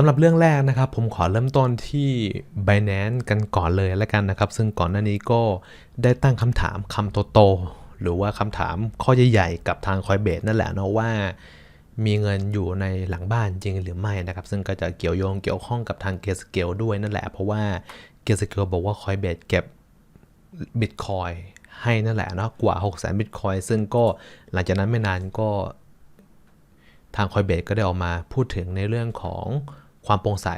สำหรับเรื่องแรกนะครับผมขอเริ่มต้นที่ Binance กันก่อนเลยแล้วกันนะครับ ซึ่งก่อนหน้านี้ก็ได้ตั้งคำถามคำโตๆหรือว่าคำถามข้อใหญ่ๆกับทาง Coinbase นั่นแหละเนาะว่า มีเงินอยู่ในหลังบ้านจริงหรือไม่นะครับ ซึ่งก็จะเกี่ยวโยงเกี่ยวข้องกับทางเกสเกลด้วยนั่นแหละ เพราะว่าเกสเกลบอกว่า Coinbase เก็บบิตคอยให้นั่นแหละเนาะกว่า6 0 0 0 0บิตคอยซึ่งก็หลังจากนั้นไม่นานก็ทางคอยเบ e ก็ได้ออกมาพูดถึงในเรื่องของ ความโปร่งใส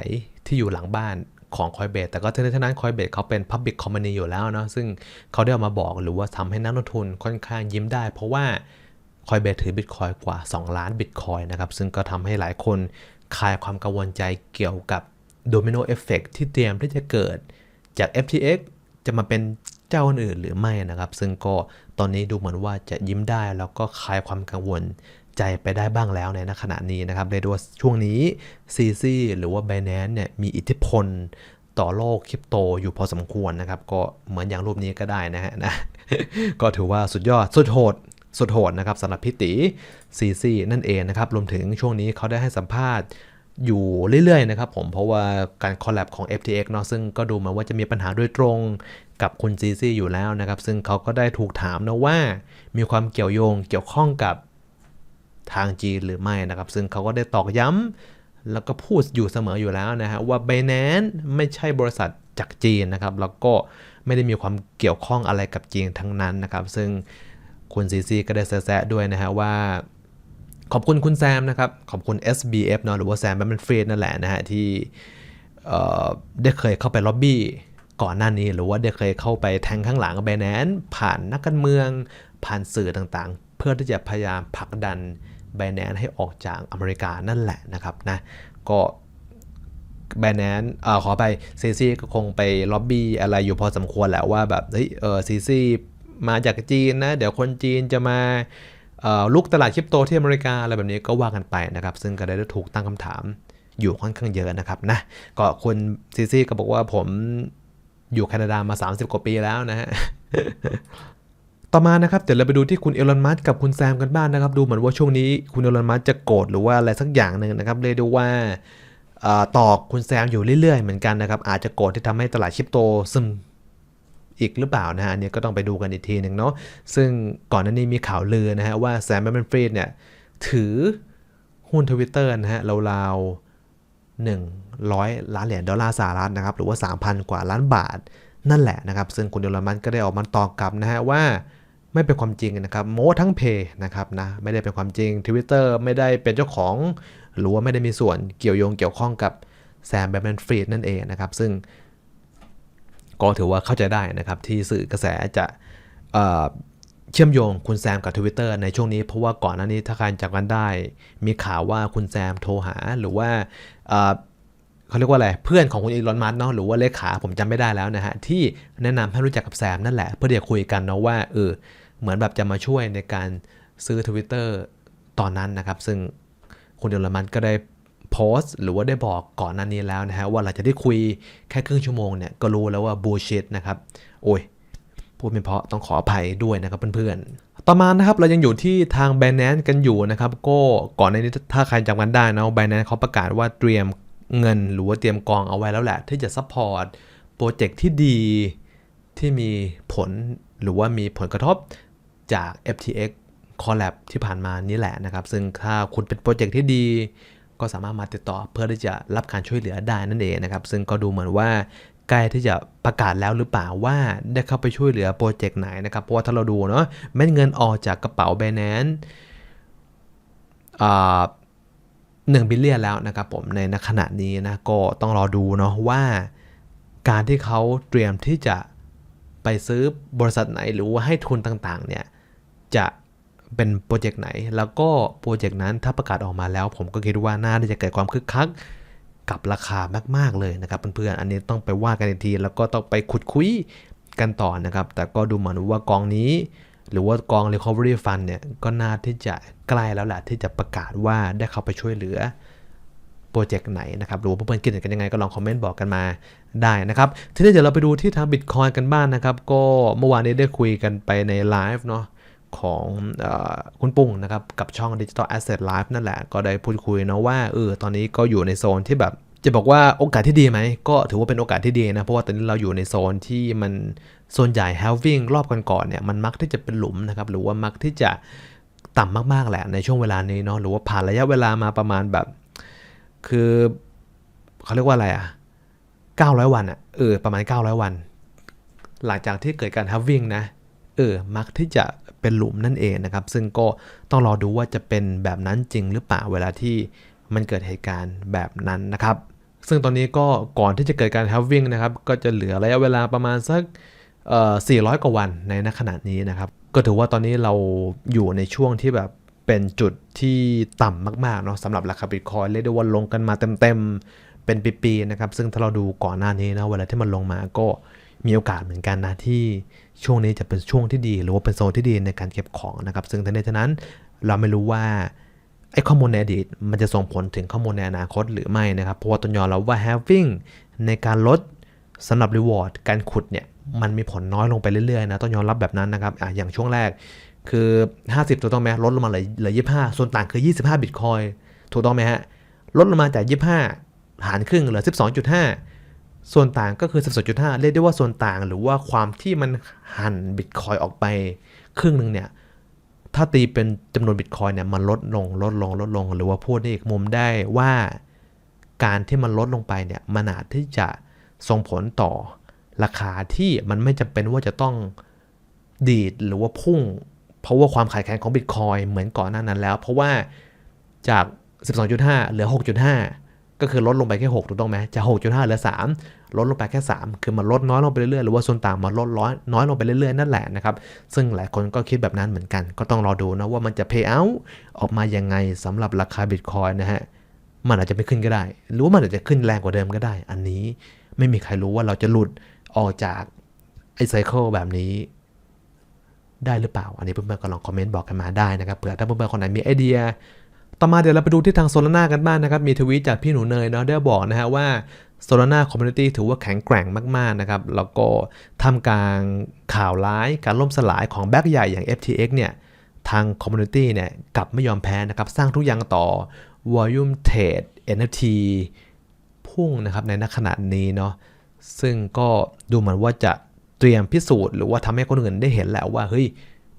ที่อยู่หลังบ้านของคอยเบ e แต่ก็ทั้งนี้ทั้งนั้นคอยเบ e เขาเป็น Public Company อยู่แล้วเนาะซึ่งเขาได้ออกมาบอกหรือว่าทำให้นักลงทุนค่อนข้างยิ้มได้ เพราะว่าคอยเบ e ถือบิตคอยกว่า 2 ล้านบิตคอยนะครับ ซึ่งก็ทำให้หลายคนคลายความกังวลใจเกี่ยวกับโดมิโนเอฟเฟกที่เตรียมที่จะเกิดจาก FTX จะมาเป็นเจ้าอื่นหรือไม่นะครับ ซึ่งก็ตอนนี้ดูเหมือนว่าจะยิ้มได้แล้วก็คลายความกังวล ใจไปได้บ้างแล้วในขณะนี้นะครับเรียกว่าช่วงนี้ CC หรือว่า Binance เนี่ยมีอิทธิพลต่อโลกคริปโตอยู่พอสมควรนะครับ ก็เหมือนอย่างรูปนี้ก็ได้นะฮะนะก็ถือว่าสุดยอดสุดโหดสุดโหดนะครับสำหรับพิติซีซีนั่นเองนะครับ รวมถึงช่วงนี้เขาได้ให้สัมภาษณ์อยู่เรื่อยๆนะครับผมเพราะว่าการคอลแลบของ FTX เนาะซึ่งก็ดูมาว่าจะมีปัญหาโดยตรงกับคุณซีซีอยู่แล้วนะครับ ซึ่งเขาก็ได้ถูกถามนะว่ามีความเกี่ยวโยงเกี่ยวข้องกับ ทางจีนหรือไม่นะครับ ซึ่งเขาก็ได้ตอกย้ำแล้วก็พูดอยู่เสมออยู่แล้วนะฮะว่า b บ n a n c e ไม่ใช่บริษัทจากจีนนะครับ แล้วก็ไม่ได้มีความเกี่ยวข้องอะไรกับจีนทั้งนั้นนะครับ ซึ่งคุณซีซีก็ได้แซะด้วยนะฮะว่าขอบคุณคุณแซมนะครับ ขอบคุณ SBF เนาะหรือว่าแซมแบมเบนฟรีนั่นแหละนะฮะที่ได้เคยเข้าไปล็อบบี้ก่อนหน้านี้ หรือว่าได้เคยเข้าไปแทงข้างหลังแบรนด์ผ่านนักการเมือง ผ่านสื่อต่างๆ เพื่อที่จะพยายามผลักดัน แบรนด์ให้ออกจากอเมริกานั่นแหละนะครับนะก็แบนด์อขอไปซีซีก็คงไปล็อบบี้อะไรอยู่พอสมควรแหละว่าแบบเฮ้ยเออซีซีมาจากจีนนะเดี๋ยวคนจีนจะมาลุกตลาดคริปโตที่อเมริกาอะไรแบบนี้ก็ว่ากันไปนะครับ ซึ่งก็ได้ถูกตั้งคำถามอยู่ค่อนข้างเยอะนะครับนะก็คุณซีซีก็บอกว่าผมอยู่แคนาดามา 30 กว่าปีแล้วนะฮะ ต่อมานะครับเดี๋ยวเราไปดูที่คุณเอลอนมัสกับคุณแซมกันบ้างนนะครับ ดูเหมือนว่าช่วงนี้คุณเอลอนมัสจะโกรธหรือว่าอะไรสักอย่างหนึ่งนะครับเรียกได้ว่าต่อคุณแซมอยู่เรื่อยๆเหมือนกันนะครับ อาจจะโกรธที่ทำให้ตลาดคริปโตซึมอีกหรือเปล่านะฮะอันนี้ก็ต้องไปดูกันอีกทีหนึ่งเนาะซึ่งก่อนหน้านี้มีข่าวลือนะฮะว่าแซมแบมเบนฟรีดเนี่ยถือหุ้นทวิตเตอร์นะฮะราวๆ100 ล้านเหรียญดอลลาร์สหรัฐนะครับหรือว่า 3,000 กว่าล้านบาทนั่นแหละนะครับ ซึ่งคุณเดลมันก็ได้ออกมาตอบกลับนะฮะว่า ไม่เป็นความจริงนะครับโม้ทั้งเพย์นะครับนะไม่ได้เป็นความจริง Twitter ไม่ได้เป็นเจ้าของ หรือว่าไม่ได้มีส่วนเกี่ยวโยงเกี่ยวข้องกับแซมแบมแมนฟรีดนั่นเองนะครับ ซึ่งก็ถือว่าเข้าใจได้นะครับ ที่สื่อกระแสจะเชื่อมโยงคุณแซมกับ Twitter ในช่วงนี้ เพราะว่าก่อนหน้านี้ถ้าใครจำกันได้ มีข่าวว่าคุณแซมโทรหาหรือว่าเขาเรียกว่าอะไร เพื่อนของคุณอีลอนมัสเนาะหรือว่าเลขาผมจำไม่ได้แล้วนะฮะ ที่แนะนำให้รู้จักกับแซมนั่นแหละ เพื่อที่จะคุยกันเนาะว่าเออ เหมือนแบบจะมาช่วยในการซื้อ Twitter ตอนนั้นนะครับ ซึ่งคุณอีลอนมัสก็ได้โพสต์หรือว่าได้บอกก่อนหน้านี้แล้วนะฮะว่าเราจะได้คุยแค่ครึ่งชั่วโมงเนี่ยก็รู้แล้วว่าบูชิดนะครับ โอ้ย พูดไม่เพราะต้องขออภัยด้วยนะครับเพื่อนๆ ต่อมานะครับเรายังอยู่ที่ทาง b บ n a n c e กันอยู่นะครับก็ก่อนในนี้ถ้าใครจำกันได้นะ b บ n a n c e เขาประกาศว่าเตรียมเงินหรือว่าเตรียมกองเอาไว้แล้วแหละ ที่จะซัพพอร์ตโปรเจกต์ที่ดีที่มีผลหรือว่ามีผลกระทบ จาก FTX Collab ที่ผ่านมานี่แหละนะครับ ซึ่งถ้าคุณเป็นโปรเจกต์ที่ดี ก็สามารถมาติดต่อเพื่อที่จะรับการช่วยเหลือได้นั่นเองนะครับ ซึ่งก็ดูเหมือนว่าใกล้ที่จะประกาศแล้วหรือเปล่าว่าได้เข้าไปช่วยเหลือโปรเจกต์ไหนนะครับ เพราะว่าถ้าเราดูเนาะเม็ดเงินออกจากกระเป๋า b บ n a n c e หนึ่งบิลเลียนแล้วนะครับผมในขณะนี้นะก็ต้องรอดูเนาะว่าการที่เขาเตรียมที่จะไปซื้อบริษัทไหนหรือว่าให้ทุนต่างๆเนี่ย จะเป็นโปรเจกต์ไหน แล้วก็โปรเจกต์นั้นถ้าประกาศออกมาแล้ว ผมก็คิดว่าน่าจะเกิดความคึกคักกับราคามาก ๆ เลยนะครับเพื่อนๆ อันนี้ต้องไปว่ากันอีกที แล้วก็ต้องไปขุดคุยกันต่อนะครับ แต่ก็ดูเหมือนว่ากองนี้ หรือว่ากอง Recovery Fund เนี่ยก็น่าที่จะใกล้แล้วแหละที่จะประกาศว่าได้เข้าไปช่วยเหลือโปรเจกต์ไหนนะครับหรือว่าเพื่อนๆคิดเห็นกันยังไงก็ลองคอมเมนต์บอกกันมาได้นะครับ ทีนี้เดี๋ยวเราไปดูที่ทางบิตคอยกันบ้างนนะครับ ก็เมื่อวานนี้ได้คุยกันไปในไลฟ์เนาะ ของอคุณปุ้งนะครับกับช่อง Digital Asset Live นั่นแหละ ก็ได้พูดคุยนะว่าเออตอนนี้ก็อยู่ในโซนที่แบบจะบอกว่าโอกาสที่ดีไหม ก็ถือว่าเป็นโอกาสที่ดีนะ เพราะว่าตอนนี้เราอยู่ในโซนที่มันโซนใหญ่ halving รอบก่อนๆเนี่ยมันมักที่จะเป็นหลุมนะครับ หรือว่ามักที่จะต่ำมากๆแหละในช่วงเวลานี้เนาะหรือว่าผ่านระยะเวลามาประมาณแบบ คือเขาเรียกว่าอะไรอะ900 วันอะเออประมาณ 900 วัน หลังจากที่เกิดการ halving นะ ออมักที่จะเป็นหลุมนั่นเองนะครับ ซึ่งก็ต้องรอดูว่าจะเป็นแบบนั้นจริงหรือเปล่าเวลาที่มันเกิดเหตุการณ์แบบนั้นนะครับ ซึ่งตอนนี้ก็ก่อนที่จะเกิดการ halving นะครับ ก็จะเหลือระยะเวลาประมาณสักเอ่อ400 กว่าวันในณขณะนี้นะครับ ก็ถือว่าตอนนี้เราอยู่ในช่วงที่แบบเป็นจุดที่ต่ำมากๆเนาะสำหรับราคาบิตคอยเรียกได้ว่าลงกันมาเต็มๆเป็นปีๆนะครับ ซึ่งถ้าเราดูก่อนหน้านี้นะเวลาที่มันลงมาก็ มีโอกาสเหมือนกันนะที่ช่วงนี้จะเป็นช่วงที่ดี หรือว่าเป็นโซนที่ดีในการเก็บของนะครับ ซึ่งทั้งนี้ทั้งนั้นเราไม่รู้ว่าไอ้ข้อมูลในอดีตมันจะส่งผลถึงข้อมูลในอนาคตหรือไม่นะครับ เพราะว่าต้นยอมรับว่า having ในการลดสำหรับ reward การขุดเนี่ยมันมีผลน้อยลงไปเรื่อยๆนะต้องยอมรับแบบนั้นนะครับอะอย่างช่วงแรกคือ 50 ถูกต้องไหมลดลงมาเหลือเหลือ 25 ส่วนต่างคือ 25 บิตคอยถูกต้องไหมฮะลดลงมาจาก 25 หารครึ่งเหลือ 12.5 ส่วนต่างก็คือ12.5 เรียกได้ว่าส่วนต่างหรือว่าความที่มันหั่นบิตคอยออกไปครึ่งหนึ่งเนี่ย ถ้าตีเป็นจำนวนบิตคอยเนี่ยมันลดลงลดลงลดลง หรือว่าพูดในอีกมุมได้ว่าการที่มันลดลงไปเนี่ยมันอาจที่จะส่งผลต่อราคาที่มันไม่จำเป็นว่าจะต้องดีดหรือว่าพุ่ง เพราะว่าความขายแข็งของบิตคอยเหมือนก่อนหน้านั้นแล้ว เพราะว่าจาก 12.5 เหลือ 6.5 ก็คือลดลงไปแค่ 6 ถูกต้องไหมจาก6.5เหลือ 3 ลดลงไปแค่ 3 คือมันลดน้อยลงไปเรื่อยๆ หรือว่าส่วนต่างมันลดน้อยน้อยลงไปเรื่อยๆ นั่นแหละนะครับ ซึ่งหลายคนก็คิดแบบนั้นเหมือนกัน ก็ต้องรอดูนะว่ามันจะ pay out ออกมายังไงสำหรับราคาบิตคอยนะฮะ มันอาจจะไม่ขึ้นก็ได้ หรือว่ามันอาจจะขึ้นแรงกว่าเดิมก็ได้ อันนี้ไม่มีใครรู้ว่าเราจะหลุดออกจากไอ้ไซเคิลแบบนี้ได้หรือเปล่า อันนี้เพื่อนๆก็ลองคอมเมนต์บอกกันมาได้นะครับ เผื่อถ้าเพื่อนๆคนไหนมีไอเดีย ต่อมาเดี๋ยวเราไปดูที่ทางโซลาร่ากันบ้างนะครับ มีทวีตจากพี่หนูเนยเนาะได้บอกนะฮะว่าโซลาร่าคอมมูนิตี้ถือว่าแข็งแกร่งมาก ๆ นะครับ แล้วก็ทำกลางข่าวร้ายการล่มสลายของแบ็กใหญ่อย่าง FTX เนี่ยทางคอมมูนิตี้เนี่ยกลับไม่ยอมแพ้นะครับ สร้างทุกอย่างต่อ Volume Trade NFT พุ่งนะครับในณขณะนี้เนาะซึ่งก็ดูเหมือนว่าจะเตรียมพิสูจน์หรือว่าทำให้คนอื่นได้เห็นแล้วว่าเฮ้ย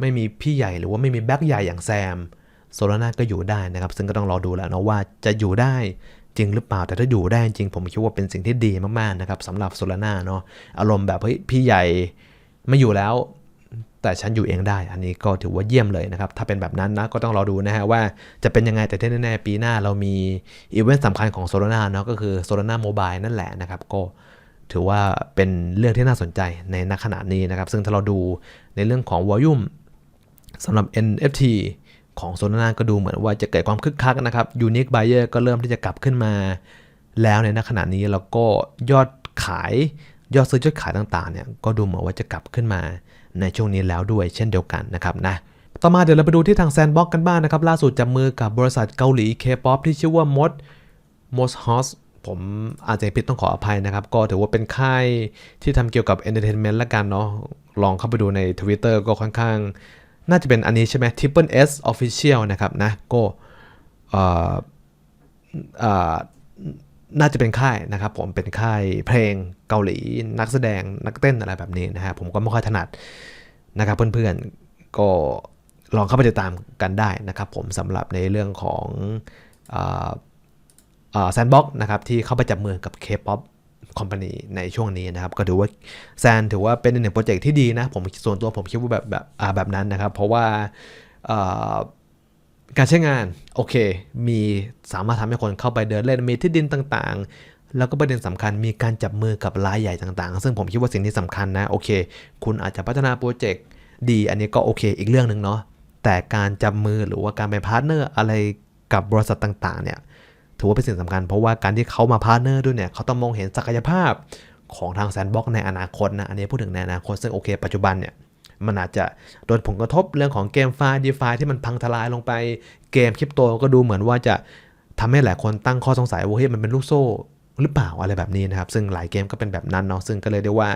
ไม่มีพี่ใหญ่หรือว่าไม่มีแบ็กใหญ่อย่างแซม โซลาร่าก็อยู่ได้นะครับ ซึ่งก็ต้องรอดูแล้วเนาะว่าจะอยู่ได้จริงหรือเปล่าแต่ถ้าอยู่ได้จริงผมคิดว่าเป็นสิ่งที่ดีมากๆนะครับสำหรับโซลาร่าเนาะอารมณ์แบบเฮ้ยพี่ใหญ่ไม่อยู่แล้ว แต่ฉันอยู่เองได้ อันนี้ก็ถือว่าเยี่ยมเลยนะครับ ถ้าเป็นแบบนั้นนะก็ต้องรอดูนะฮะว่าจะเป็นยังไงแต่ที่แน่ๆปีหน้าเรามีอีเวนต์สำคัญของโซลาร่าเนาะก็คือโซลาร่าโมบายนั่นแหละนะครับก็ถือว่าเป็นเรื่องที่น่าสนใจในณขณะนี้นะครับ ซึ่งถ้าเราดูในเรื่องของวอลลุ่มสำหรับ NFT ของโซลาร่าก็ดูเหมือนว่าจะเกิดความคึกคักนะครับ Unique Buyer ก็เริ่มที่จะกลับขึ้นมา แล้วในณขณะนี้แล้วก็ยอดขายยอดซื้อยอดขายต่างๆเนี่ยก็ดูเหมือนว่าจะกลับขึ้นมาในช่วงนี้แล้วด้วยเช่นเดียวกันนะครับนะต่อมาเดี๋ยวเราไปดูที่ทางแซนบ็อกกันบ้างนะครับ ล่าสุดจับมือกับบริษัทเกาหลี K-POP ที่ชื่อว่า Mod Mod House ผมอาจจะผิดต้องขออภัยนะครับ ก็ถือว่าเป็นค่ายที่ทำเกี่ยวกับ Entertainment ละกันเนาะลองเข้าไปดูใน Twitter ก็ค่อนข้าง น่าจะเป็นอันนี้ใช่ไหม Triple S Official นะครับนะก็เอเอน่าจะเป็นค่ายนะครับผมเป็นค่ายเพลงเกาหลีนักแสดงนักเต้นอะไรแบบนี้นะฮะผมก็ไม่ค่อยถนัดนะครับเพื่อนๆก็ลองเข้าไปติดตามกันได้นะครับผมสำหรับในเรื่องของแซนบ็อกนะครับที่เข้าไปจับมือกับ K-POP Company ในช่วงนี้นะครับก็ถือว่าแซนถือว่าเป็นหนึ่งโปรเจกต์ที่ดีนะผมส่วนตัวผมคิดว่าแบบแบบแบบนั้นนะครับ เพราะว่าการใช้งานโอเค มีสามารถทำให้คนเข้าไปเดินเล่นมีที่ดินต่างๆ แล้วก็ประเด็นสำคัญมีการจับมือกับรายใหญ่ต่างๆ ซึ่งผมคิดว่าสิ่งที่สำคัญนะโอเค คุณอาจจะพัฒนาโปรเจกต์ดี อันนี้ก็โอเคอีกเรื่องหนึ่งเนาะแต่การจับมือหรือว่าการเป็นพาร์ทเนอร์อะไรกับบริษัทต่างๆเนี่ย ถือว่าเป็นสิ่งสำคัญ เพราะว่าการที่เขามาพาร์เนอร์ด้วยเนี่ยเขาต้องมองเห็นศักยภาพของทางแซนด์บ็อกในอนาคตนะ อันนี้พูดถึงในอนาคตซึ่งโอเค ปัจจุบันเนี่ยมันอาจจะโดนผลกระทบเรื่องของเกมฟล์ดีฟาที่มันพังทลายลงไปเกมคริปโตก็ดูเหมือนว่าจะทำให้หลายคนตั้งข้อสงสัยว่าเฮ้ยมันเป็นลูกโซ่หรือเปล่าอะไรแบบนี้นะครับ ซึ่งหลายเกมก็เป็นแบบนั้นเนาะซึ่งก็เลยได้ว่า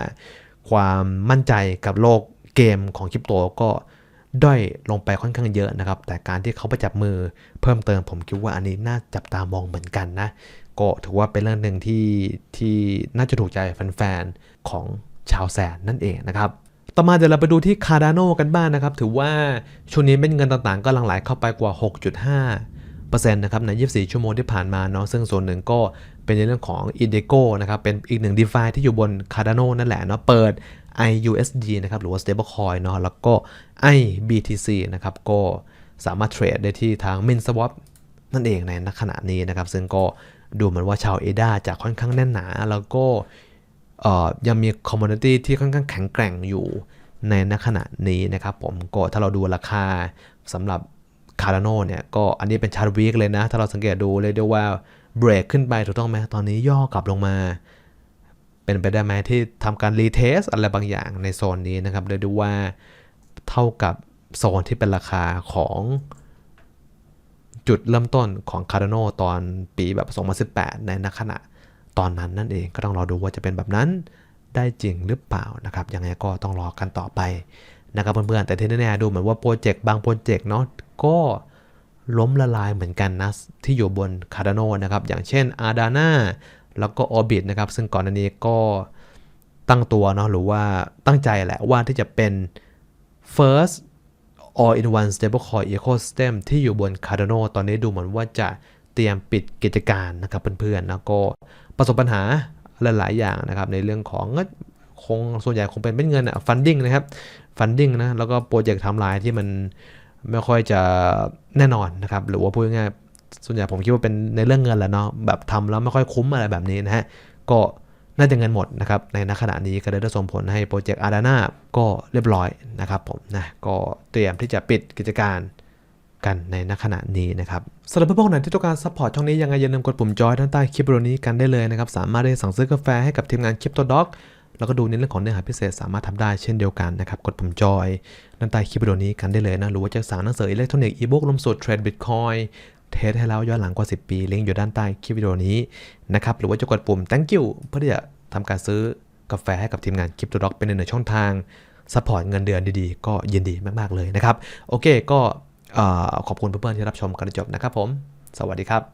ความมั่นใจกับโลกเกมของคริปโตก็ ด้อยลงไปค่อนข้างเยอะนะครับ แต่การที่เขาไปจับมือเพิ่มเติมผมคิดว่าอันนี้น่าจับตามองเหมือนกันนะ ก็ถือว่าเป็นเรื่องหนึ่งที่ที่น่าจะถูกใจแฟนๆของชาวแสนนั่นเองนะครับต่อมาเดี๋ยวเราไปดูที่ Cardano กันบ้างนะครับ ถือว่าช่วงนี้เป็นเงินต่างๆ ก็หลั่งไหลเข้าไปกว่า 6.5%นะครับใน 24 ชั่วโมงที่ผ่านมาเนาะซึ่งส่วนหนึ่งก็เป็นในเรื่องของ Indigo นะครับเป็นอีกหนึ่ง DeFi ที่อยู่บน Cardano นั่นแหละเนาะเปิด IUSD นะครับหรือว่า Stablecoin เนาะแล้วก็ iBTC นะครับก็สามารถเทรดได้ที่ทาง MinSwap นั่นเองในขณะนี้นะครับ ซึ่งก็ดูเหมือนว่าชาวเอดาจะค่อนข้างแน่นหนา แล้วก็ยังมีคอมมูนิตี้ที่ค่อนข้างแข็งแกร่งอยู่ในณขณะนี้นะครับผมก็ถ้าเราดูราคาสำหรับ Cardano เนี่ยก็อันนี้เป็นชาร์ตวีคเลยนะ ถ้าเราสังเกตดูเลยได้ว่าเบรกขึ้นไปถูกต้องไหมตอนนี้ย่อกลับลงมา เป็นไปได้ไหมที่ทำการรีเทสอะไรบางอย่างในโซนนี้นะครับเลยดูว่าเท่ากับโซนที่เป็นราคาของจุดเริ่มต้นของ Cardano ตอนปีแบบ 2018 ในณขณะตอนนั้นนั่นเองก็ต้องรอดูว่าจะเป็นแบบนั้นได้จริงหรือเปล่านะครับ ยังไงก็ต้องรอกันต่อไปนะครับเพื่อนๆ แต่ที่แน่ๆดูเหมือนว่าโปรเจกต์บางโปรเจกต์เนาะก็ล้มละลายเหมือนกันนะ ที่อยู่บน Cardano นะครับ อย่างเช่น Ardana แล้วก็ Orbit นะครับ ซึ่งก่อนหน้านี้ก็ตั้งตัวเนาะหรือว่าตั้งใจแหละว่าที่จะเป็น first all in one stablecoin ecosystem ที่อยู่บน Cardano ตอนนี้ดูเหมือนว่าจะเตรียมปิดกิจการนะครับเพื่อนๆแล้วก็ประสบปัญหาหลายๆอย่างนะครับในเรื่องของคงส่วนใหญ่คงเป็นเป็นเงินอะ funding นะครับ funding นะแล้วก็โปรเจกต์ทำลายที่มันไม่ค่อยจะแน่นอนนะครับ หรือว่าพูดง่าย ส่วนใหญ่ผมคิดว่าเป็นในเรื่องเงินแหละเนาะแบบทำแล้วไม่ค่อยคุ้มอะไรแบบนี้นะฮะก็น่าจะเงินหมดนะครับในณขณะนี้ก็เลยได้ส่งผลให้โปรเจกต์อาร์ดาน่าก็เรียบร้อยนะครับผมนะก็เตรียมที่จะปิดกิจการกันในณขณะนี้นะครับสำหรับเพื่อนๆคนไหนที่ต้องการซัพพอร์ตช่องนี้ยังไงอย่าลืมกดปุ่มจอยด้านใต้คลิปวิดีโอนี้กันได้เลยนะครับสามารถได้สั่งซื้อกาแฟให้กับทีมงานคลิปตัวด็อกแล้วก็ดูในเรื่องของเนื้อหาพิเศษสามารถทำได้เช่นเดียวกันนะครับกดปุ่มจอยด้านใต้คลิปวิดีโอนี้กันได้เลยนะหรือว่าจะสั่งหนังสืออิเล็กทรอนิกส์อีบุ๊กลมสดเทรดบิตคอย เทสให้แล้วย้อนหลังกว่า 10 ปีลิงก์อยู่ด้านใต้คลิปวิดีโอนี้นะครับหรือว่าจะกดปุ่ม thank you เพื่อที่จะทำการซื้อกาแฟให้กับทีมงานคลิปตัวด็อกเป็นหนึ่งในช่องทางสปอร์ตเงินเดือนดีๆ ก็ยินดีมากๆเลยนะครับ โอเคก็ขอบคุณเพื่อนๆที่รับชมกันจบนะครับผม สวัสดีครับ